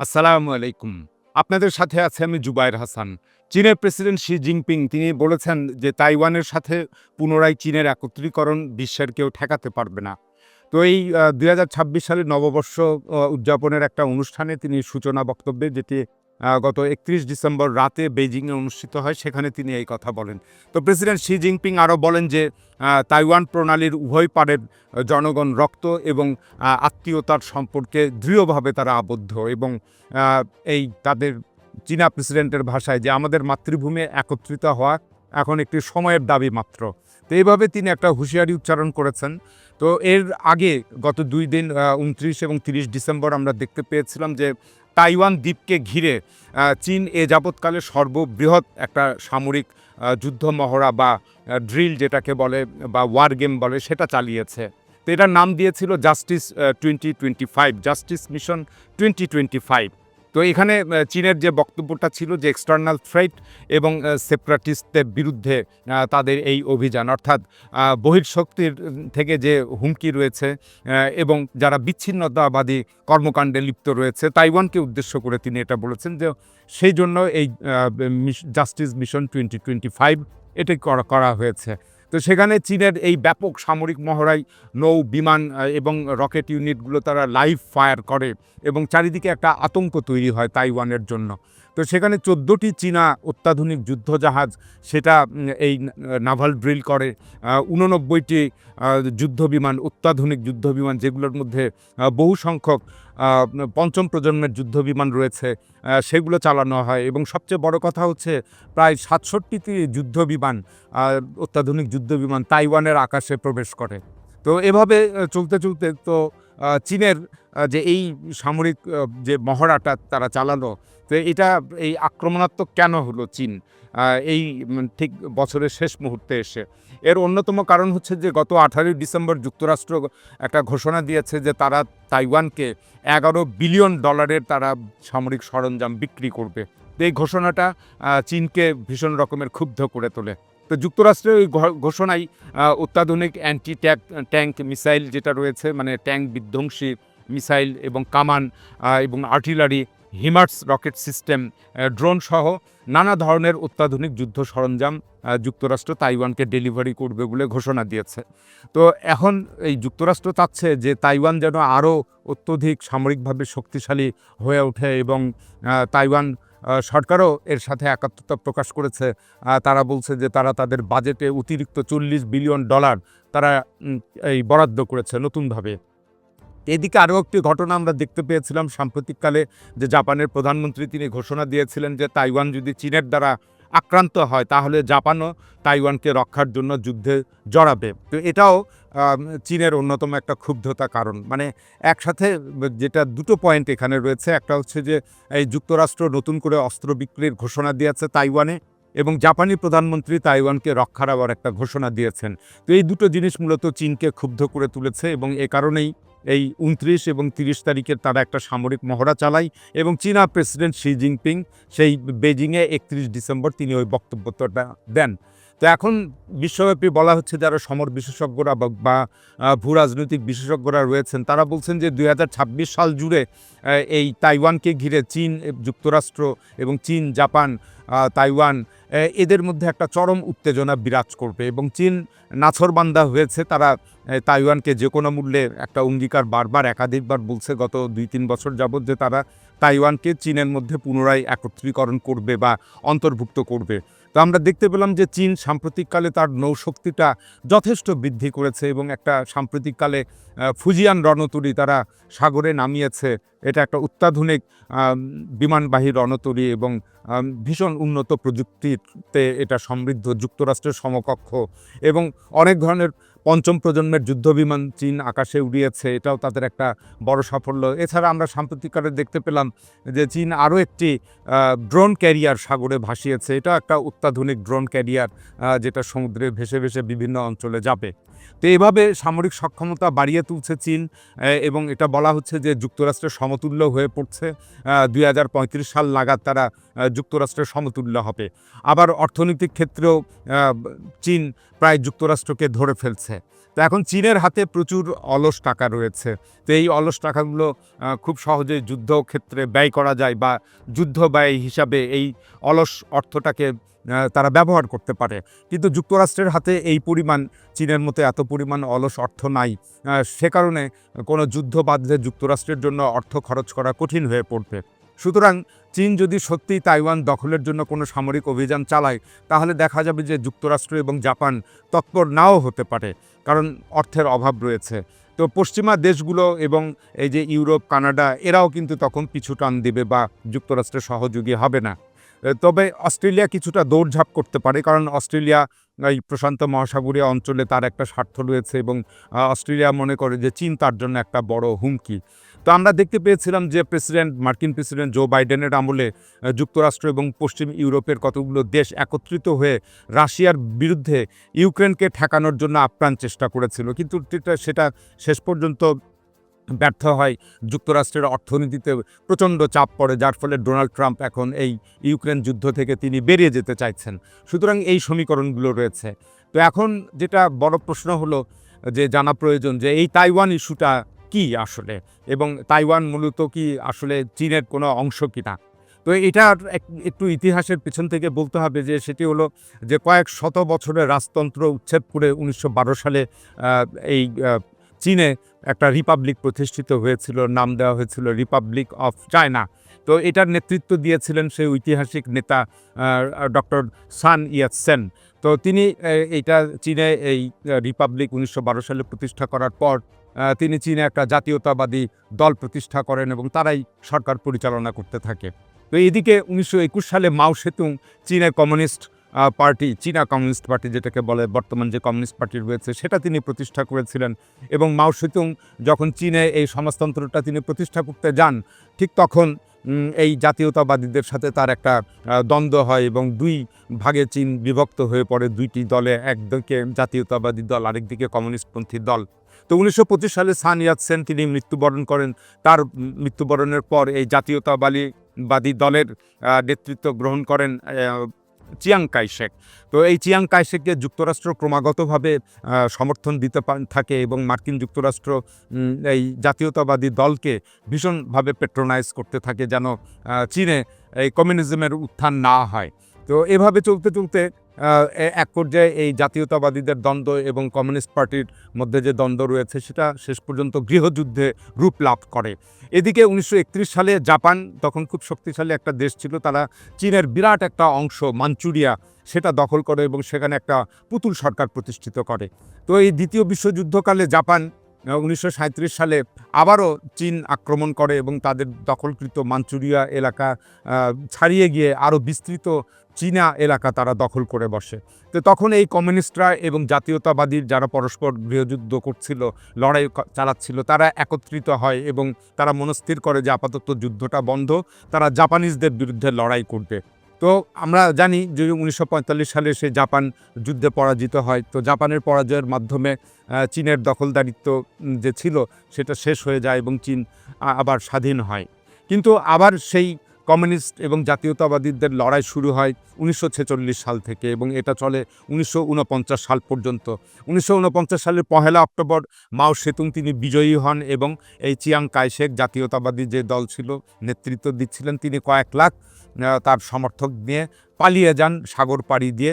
আসসালামু আলাইকুম। আপনাদের সাথে আছে আমি জুবাইর হাসান। চীনের প্রেসিডেন্ট শি জিনপিং, তিনি বলেছেন যে তাইওয়ানের সাথে পুনরায় চীনের একত্রীকরণ বিশ্বের কেউ ঠেকাতে পারবে না। তো এই দুই হাজার ছাব্বিশ সালের নববর্ষ উদযাপনের একটা অনুষ্ঠানে তিনি সূচনা বক্তব্যে যেটি গত একত্রিশ ডিসেম্বর রাতে বেইজিংয়ে অনুষ্ঠিত হয়, সেখানে তিনি এই কথা বলেন। তো প্রেসিডেন্ট শি জিনপিং আরও বলেন যে তাইওয়ান প্রণালীর উভয় পারের জনগণ রক্ত এবং আত্মীয়তার সম্পর্কে দৃঢ়ভাবে তারা আবদ্ধ এবং এই তাদের চীনা প্রেসিডেন্টের ভাষায় যে আমাদের মাতৃভূমি একত্রিত হওয়া এখন একটি সময়ের দাবি মাত্র। তো এইভাবে তিনি একটা হুঁশিয়ারি উচ্চারণ করেছেন। তো এর আগে গত দুই দিন উনত্রিশ এবং তিরিশ ডিসেম্বর আমরা দেখতে পেয়েছিলাম যে তাইওয়ান দ্বীপকে ঘিরে চীন এ যাবৎকালে সর্ববৃহৎ একটা সামরিক যুদ্ধ মহড়া বা ড্রিল যেটাকে বলে বা ওয়ার গেম বলে সেটা চালিয়েছে। তো এটার নাম দিয়েছিল Justice twenty twenty five, Justice Mission twenty twenty five. তো এখানে চীনের যে বক্তব্যটা ছিল যে এক্সটার্নাল থ্রেট এবং সেপারেটিস্টদের বিরুদ্ধে তাদের এই অভিযান, অর্থাৎ বহির্শক্তির থেকে যে হুমকি রয়েছে এবং যারা বিচ্ছিন্নতাবাদী কর্মকাণ্ডে লিপ্ত রয়েছে, তাইওয়ানকে উদ্দেশ্য করে তিনি এটা বলেছেন যে সেই জন্য এই Justice Mission twenty twenty five এটি করা করা হয়েছে। তো সেখানে চীনের এই ব্যাপক সামরিক মহড়ায় নৌ বিমান এবং রকেট ইউনিটগুলো তারা লাইভ ফায়ার করে এবং চারিদিকে একটা আতঙ্ক তৈরি হয় তাইওয়ানের জন্য। তো সেখানে চোদ্দোটি চীনা অত্যাধুনিক যুদ্ধজাহাজ, সেটা এই নাভাল ড্রিল করে। উননব্বইটি যুদ্ধ বিমান অত্যাধুনিক যুদ্ধ বিমান যেগুলোর মধ্যে বহু সংখ্যক পঞ্চম প্রজন্মের যুদ্ধ বিমান রয়েছে সেগুলো চালানো হয়। এবং সবচেয়ে বড় কথা হচ্ছে, প্রায় সাতষট্টিটি যুদ্ধ বিমান অত্যাধুনিক যুদ্ধ বিমান তাইওয়ানের আকাশে প্রবেশ করে। তো এভাবে চলতে চলতে তো চীনের যে এই সামরিক যে মহড়াটা তারা চালালো, তো এটা এই আক্রমণাত্মক কেন হলো চীন? এই ঠিক বছরের শেষ মুহূর্তে এসে। এর অন্যতম কারণ হচ্ছে যে গত আঠারোই ডিসেম্বর যুক্তরাষ্ট্র একটা ঘোষণা দিয়েছে যে তারা তাইওয়ানকে এগারো বিলিয়ন ডলারের তারা সামরিক সরঞ্জাম বিক্রি করবে। এই ঘোষণাটা চীনকে ভীষণ রকমের ক্ষুব্ধ করে তোলে। তো যুক্তরাষ্ট্রের ওই ঘোষণায় অত্যাধুনিক অ্যান্টি ট্যাক ট্যাঙ্ক মিসাইল যেটা রয়েছে মানে ট্যাঙ্ক বিধ্বংসী মিসাইল এবং কামান এবং artillery, HIMARS rocket system drone সহ নানা ধরনের অত্যাধুনিক যুদ্ধ সরঞ্জাম যুক্তরাষ্ট্র তাইওয়ানকে ডেলিভারি করবে বলে ঘোষণা দিয়েছে। তো এখন এই যুক্তরাষ্ট্র চাচ্ছে যে তাইওয়ান যেন আরও অত্যধিক সামরিকভাবে শক্তিশালী হয়ে ওঠে এবং তাইওয়ান সরকারও এর সাথে একাত্মতা প্রকাশ করেছে। তারা বলছে যে তারা তাদের বাজেটে অতিরিক্ত চল্লিশ বিলিয়ন ডলার তারা এই বরাদ্দ করেছে নতুনভাবে। এদিকে আরও একটি ঘটনা আমরা দেখতে পেয়েছিলাম সাম্প্রতিককালে, যে জাপানের প্রধানমন্ত্রী তিনি ঘোষণা দিয়েছিলেন যে তাইওয়ান যদি চীনের দ্বারা আক্রান্ত হয়, তাহলে জাপানও তাইওয়ানকে রক্ষার জন্য যুদ্ধে জড়াবে। তো এটাও চীনের অন্যতম একটা ক্ষুব্ধতা কারণ। মানে একসাথে, যেটা দুটো পয়েন্ট এখানে রয়েছে, একটা হচ্ছে যে, এই যুক্তরাষ্ট্র নতুন করে অস্ত্র বিক্রির ঘোষণা দিয়েছে তাইওয়ানে এবং জাপানি প্রধানমন্ত্রী তাইওয়ানকে রক্ষার আবার একটা ঘোষণা দিয়েছেন। তো এই দুটো জিনিস মূলত চীনকে ক্ষুব্ধ করে তুলেছে এবং এ কারণেই এই উনত্রিশ এবং তিরিশ তারিখে তারা একটা সামরিক মহড়া চালায় এবং চীনা প্রেসিডেন্ট শি জিনপিং সেই বেজিংয়ে একত্রিশ ডিসেম্বর তিনি ওই বক্তব্যটা দেন। তো এখন বিশ্বব্যাপী বলা হচ্ছে যারা সমর বিশেষজ্ঞরা বা- ভূ রাজনৈতিক বিশেষজ্ঞরা রয়েছেন। তারা বলছেন যে দু হাজার ছাব্বিশ সাল জুড়ে এই তাইওয়ানকে ঘিরে চীন যুক্তরাষ্ট্র এবং চীন, জাপান তাইওয়ান এদের মধ্যে একটা চরম উত্তেজনা বিরাজ করবে এবং চীন নাছরবান্দা হয়েছে, তারা তাইওয়ানকে যে কোনো মূল্যে একটা অঙ্গীকার বারবার একাধিকবার বলছে, গত দুই তিন বছর যাবৎ যে তারা তাইওয়ানকে চীনের মধ্যে পুনরায় একত্রীকরণ করবে বা অন্তর্ভুক্ত করবে। তো আমরা দেখতে পেলাম যে চীন সাম্প্রতিককালে তার নৌশক্তিটা যথেষ্ট বৃদ্ধি করেছে এবং একটা সাম্প্রতিককালে ফুজিয়ান রণতরী তারা সাগরে নামিয়েছে। এটা একটা অত্যাধুনিক বিমানবাহী রণতরী এবং ভীষণ উন্নত প্রযুক্তিতে এটা সমৃদ্ধ যুক্তরাষ্ট্রের সমকক্ষ এবং অনেক ধরনের পঞ্চম প্রজন্মের যুদ্ধবিমান চীন আকাশে উড়িয়েছে, এটাও তাদের একটা বড় সাফল্য। এছাড়া আমরা সাম্প্রতিককালে দেখতে পেলাম যে চীন আরও একটি ড্রোন ক্যারিয়ার সাগরে ভাসিয়েছে। এটা একটা অত্যাধুনিক ড্রোন ক্যারিয়ার যেটা সমুদ্রে ভেসে ভেসে বিভিন্ন অঞ্চলে যাবে। তো এভাবে সামরিক সক্ষমতা বাড়িয়ে তুলছে চীন এবং এটা বলা হচ্ছে যে যুক্তরাষ্ট্রের সমতুল্য হয়ে পড়ছে। দুই হাজার পঁয়ত্রিশ সাল নাগাদ তারা যুক্তরাষ্ট্রের সমতুল্য হবে। আবার অর্থনৈতিক ক্ষেত্রেও চীন প্রায় যুক্তরাষ্ট্রকে ধরে ফেলছে। তো এখন চীনের হাতে প্রচুর অলস টাকা রয়েছে। তো এই অলস টাকাগুলো খুব সহজে যুদ্ধক্ষেত্রে ব্যয় করা যায় বা যুদ্ধ ব্যয় হিসাবে এই অলস অর্থটাকে তারা ব্যবহার করতে পারে। কিন্তু যুক্তরাষ্ট্রের হাতে এই পরিমাণ, চীনের মতো এত পরিমাণ অলস অর্থ নাই। সে কারণে কোনো যুদ্ধ বাঁধলে যুক্তরাষ্ট্রের জন্য অর্থ খরচ করা কঠিন হয়ে পড়বে। সুতরাং চীন যদি সত্যিই তাইওয়ান দখলের জন্য কোনো সামরিক অভিযান চালায়, তাহলে দেখা যাবে যে যুক্তরাষ্ট্র এবং জাপান তৎপর নাও হতে পারে, কারণ অর্থের অভাব রয়েছে। তো পশ্চিমা দেশগুলো এবং এই যে ইউরোপ, কানাডা, এরাও কিন্তু তখন পিছু টান দেবে বা যুক্তরাষ্ট্রের সহযোগী হবে না। তবে অস্ট্রেলিয়া কিছুটা দৌড়ঝাঁপ করতে পারে, কারণ অস্ট্রেলিয়া, এই প্রশান্ত মহাসাগরীয় অঞ্চলে তার একটা স্বার্থ রয়েছে এবং অস্ট্রেলিয়া মনে করে যে চীন তার জন্য একটা বড় হুমকি। তো আমরা দেখতে পেয়েছিলাম যে প্রেসিডেন্ট, মার্কিন প্রেসিডেন্ট জো বাইডেনের আমলে যুক্তরাষ্ট্র এবং পশ্চিম ইউরোপের কতগুলো দেশ একত্রিত হয়ে রাশিয়ার বিরুদ্ধে ইউক্রেনকে ঠেকানোর জন্য আপ্রাণ চেষ্টা করেছিল। কিন্তু সেটা- শেষ পর্যন্ত ব্যর্থ হয় যুক্তরাষ্ট্রের অর্থনীতিতে প্রচণ্ড চাপ পড়ে, যার ফলে ডোনাল্ড ট্রাম্প এখন এই ইউক্রেন যুদ্ধ থেকে তিনি বেরিয়ে যেতে চাইছেন। সুতরাং এই সমীকরণগুলো রয়েছে। তো এখন যেটা বড় প্রশ্ন হলো যে, জানা প্রয়োজন যে, এই তাইওয়ান ইস্যুটা কি আসলে? এবং তাইওয়ান মূলত কি আসলে চীনের কোনো অংশ কিনা? তো এক- একটু ইতিহাসের পিছন থেকে বলতে হবে যে সেটি হলো যে কয়েক শত বছরের রাজতন্ত্র উচ্ছেদ করে উনিশশো বারো সালে এই চীনে একটা রিপাবলিক প্রতিষ্ঠিত হয়েছিল, নাম দেওয়া হয়েছিল রিপাবলিক অফ চায়না। তো এটার নেতৃত্ব দিয়েছিলেন সেই ঐতিহাসিক নেতা ডক্টর সান ইয়াতসেন তো তিনি এইটা চীনে এই রিপাবলিক উনিশশো বারো সালে প্রতিষ্ঠা করার পর তিনি চীনে একটা জাতীয়তাবাদী দল প্রতিষ্ঠা করেন এবং তারাই সরকার পরিচালনা করতে থাকে। তো এদিকে উনিশশো একুশ সালে মাও সেতুং চীনের কমিউনিস্ট পার্টি, চীনা কমিউনিস্ট পার্টি যেটাকে বলে বর্তমান যে কমিউনিস্ট পার্টি রয়েছে, সেটা তিনি প্রতিষ্ঠা করেছিলেন এবং মাও সেতুং যখন চীনে এই সমাজতন্ত্রটা তিনি প্রতিষ্ঠা করতে যান, ঠিক তখন এই জাতীয়তাবাদীদের সাথে তার একটা দ্বন্দ্ব হয় এবং দুই ভাগে চীন বিভক্ত হয়ে পড়ে। দুইটি দলে একদিকে জাতীয়তাবাদী দল, আরেকদিকে কমিউনিস্টপন্থী দল। তো উনিশশো পঁচিশ সালে সান ইয়াতসেন তিনি মৃত্যুবরণ করেন। তার মৃত্যুবরণের পর এই জাতীয়তাবাদী বাদী দলের নেতৃত্ব গ্রহণ করেন চিয়াং কাইশেক। তো এই চিয়াং কাইশেককে যুক্তরাষ্ট্র ক্রমাগতভাবে সমর্থন দিতে থাকে এবং মার্কিন যুক্তরাষ্ট্র এই জাতীয়তাবাদী দলকে ভীষণভাবে পেট্রোনাইজ করতে থাকে যেন চীনে এই কমিউনিজমের উত্থান না হয়। তো এভাবে চলতে চলতে এক পর্যায়ে এই জাতীয়তাবাদীদের দ্বন্দ্ব এবং কমিউনিস্ট পার্টির মধ্যে যে দ্বন্দ্ব রয়েছে, সেটা শেষ পর্যন্ত গৃহযুদ্ধে রূপ লাভ করে। এদিকে উনিশশো একত্রিশ সালে জাপান তখন খুব শক্তিশালী একটা দেশ ছিল, তারা চীনের বিরাট একটা অংশ মাঞ্চুরিয়া সেটা দখল করে এবং সেখানে একটা পুতুল সরকার প্রতিষ্ঠিত করে। তো এই দ্বিতীয় বিশ্বযুদ্ধকালে জাপান উনিশশো সাঁইত্রিশ সালে আবারও চীন আক্রমণ করে এবং তাদের দখলকৃত মাঞ্চুরিয়া এলাকা ছাড়িয়ে গিয়ে আরও বিস্তৃত চীনা এলাকা তারা দখল করে বসে। তো তখন এই কমিউনিস্টরা এবং জাতীয়তাবাদীর যারা পরস্পর গৃহযুদ্ধ করছিল, লড়াই চালাচ্ছিল, তারা একত্রিত হয় এবং তারা মনস্থির করে যে আপাতত যুদ্ধটা বন্ধ, তারা জাপানিজদের বিরুদ্ধে লড়াই করবে। তো আমরা জানি যে উনিশশো পঁয়তাল্লিশ সালে সে জাপান যুদ্ধে পরাজিত হয়। তো জাপানের পরাজয়ের মাধ্যমে চীনের দখলদারিত্ব যে ছিল, সেটা শেষ হয়ে যায় এবং চীন আবার স্বাধীন হয়। কিন্তু আবার সেই কমিউনিস্ট এবং জাতীয়তাবাদীদের লড়াই শুরু হয় উনিশশো ছেচল্লিশ সাল থেকে এবং এটা চলে উনিশশো ঊনপঞ্চাশ সাল পর্যন্ত। উনিশশো ঊনপঞ্চাশ সালের পহেলা অক্টোবর মাও সেতুং তিনি বিজয়ী হন এবং এই চিয়াং কাইশেক জাতীয়তাবাদী যে দল ছিল নেতৃত্ব দিচ্ছিলেন তিনি কয়েক লাখ তার সমর্থক নিয়ে পালিয়ে যান সাগর পাড়ি দিয়ে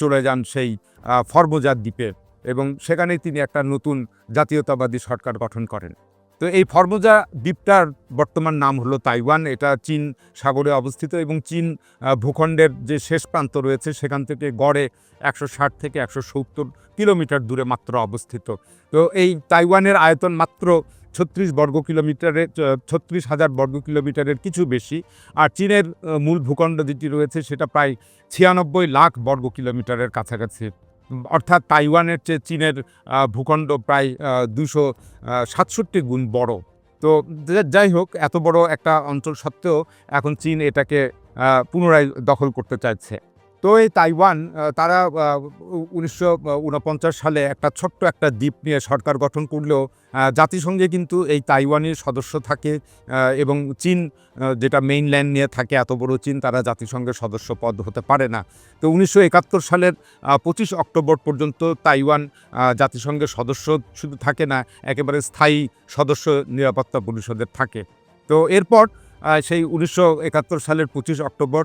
চলে যান সেই আহ, ফর্মোজা দ্বীপে এবং সেখানেই তিনি একটা নতুন জাতীয়তাবাদী সরকার গঠন করেন। তো এই ফর্মোজা দ্বীপটার বর্তমান নাম হলো তাইওয়ান। এটা চীন সাগরে অবস্থিত এবং চীন ভূখণ্ডের যে শেষ প্রান্ত রয়েছে সেখান থেকে গড়ে একশো ষাট থেকে একশো সত্তর কিলোমিটার দূরে মাত্র অবস্থিত। তো এই তাইওয়ানের আয়তন মাত্র ছত্রিশ বর্গ কিলোমিটারের ছত্রিশ হাজার বর্গ কিলোমিটারের কিছু বেশি। আর চীনের মূল ভূখণ্ড যেটি রয়েছে সেটা প্রায় ছিয়ানব্বই লাখ বর্গ কিলোমিটারের কাছাকাছি। অর্থাৎ তাইওয়ানের চেয়ে চীনের ভূখণ্ড প্রায় দুশো সাতষট্টি গুণ বড়। তো যাই হোক, এত বড় একটা অঞ্চল সত্ত্বেও এখন চীন এটাকে পুনরায় দখল করতে চাইছে। তো এই তাইওয়ান তারা উনিশশো উনপঞ্চাশ সালে একটা ছোট্ট একটা দ্বীপ নিয়ে সরকার গঠন করলেও জাতিসংঘে কিন্তু এই তাইওয়ানের সদস্য থাকে এবং চীন যেটা মেইনল্যান্ড নিয়ে থাকে, এত বড় চীন, তারা জাতিসংঘের সদস্য পদ হতে পারে না। তো উনিশশো একাত্তর সালের পঁচিশ অক্টোবর পর্যন্ত তাইওয়ান জাতিসংঘের সদস্য শুধু থাকে না, একেবারে স্থায়ী সদস্য নিরাপত্তা পরিষদের থাকে। তো এরপর সেই উনিশশো একাত্তর সালের পঁচিশ অক্টোবর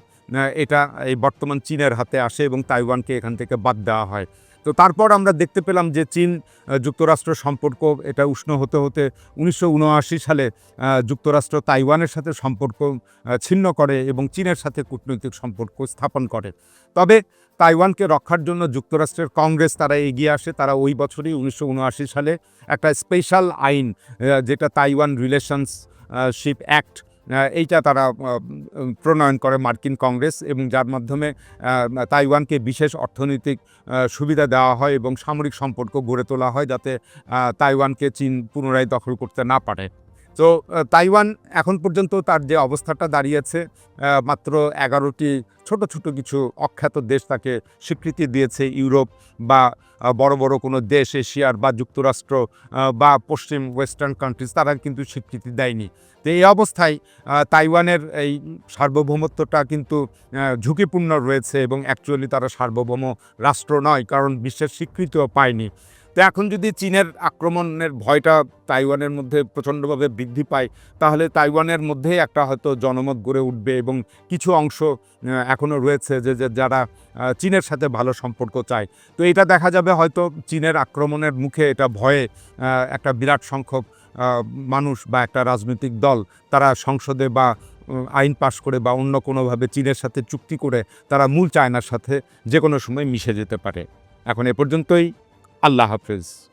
এটা এই বর্তমান চীনের হাতে আসে এবং তাইওয়ানকে এখান থেকে বাদ দেওয়া হয়। তো তারপর আমরা দেখতে পেলাম যে চীন যুক্তরাষ্ট্র সম্পর্ক এটা উষ্ণ হতে হতে উনিশশো উনআশি সালে যুক্তরাষ্ট্র তাইওয়ানের সাথে সম্পর্ক ছিন্ন করে এবং চীনের সাথে কূটনৈতিক সম্পর্ক স্থাপন করে। তবে তাইওয়ানকে রক্ষার জন্য যুক্তরাষ্ট্রের কংগ্রেস তারা এগিয়ে আসে, তারা ওই বছরই উনিশশো উনআশি সালে একটা স্পেশাল আইন যেটা তাইওয়ান রিলেশনশিপ অ্যাক্ট এইটা তারা প্রণয়ন করে মার্কিন কংগ্রেস এবং যার মাধ্যমে তাইওয়ানকে বিশেষ অর্থনৈতিক সুবিধা দেওয়া হয় এবং সামরিক সম্পর্ক গড়ে তোলা হয় যাতে তাইওয়ানকে চীন পুনরায় দখল করতে না পারে। তো তাইওয়ান এখন পর্যন্ত তার যে অবস্থাটা দাঁড়িয়েছে মাত্র এগারোটি ছোট ছোট কিছু অখ্যাত দেশ তাকে স্বীকৃতি দিয়েছে, ইউরোপ বা বড় বড় কোনো দেশ, এশিয়ার বা যুক্তরাষ্ট্র বা পশ্চিম ওয়েস্টার্ন কান্ট্রিজ তারা কিন্তু স্বীকৃতি দেয়নি। তো এই অবস্থায় তাইওয়ানের এই সার্বভৌমত্বটা কিন্তু ঝুঁকিপূর্ণ রয়েছে এবং অ্যাকচুয়ালি তারা সার্বভৌম রাষ্ট্র নয়, কারণ বিশ্বের স্বীকৃতিও পায়নি। তো এখন যদি চীনের আক্রমণের ভয়টা তাইওয়ানের মধ্যে প্রচণ্ডভাবে বৃদ্ধি পায়, তাহলে তাইওয়ানের মধ্যেই একটা হয়তো জনমত গড়ে উঠবে এবং কিছু অংশ এখনও রয়েছে যে যারা চীনের সাথে ভালো সম্পর্ক চায়। তো এটা দেখা যাবে হয়তো চীনের আক্রমণের মুখে এটা ভয়ে একটা বিরাট সংখ্যক মানুষ বা একটা রাজনৈতিক দল তারা সংসদে বা আইন পাশ করে বা অন্য কোনোভাবে চীনের সাথে চুক্তি করে তারা মূল চায়নার সাথে যে কোনো সময় মিশে যেতে পারে। এখন এ পর্যন্তই। আল্লাহ হাফেজ।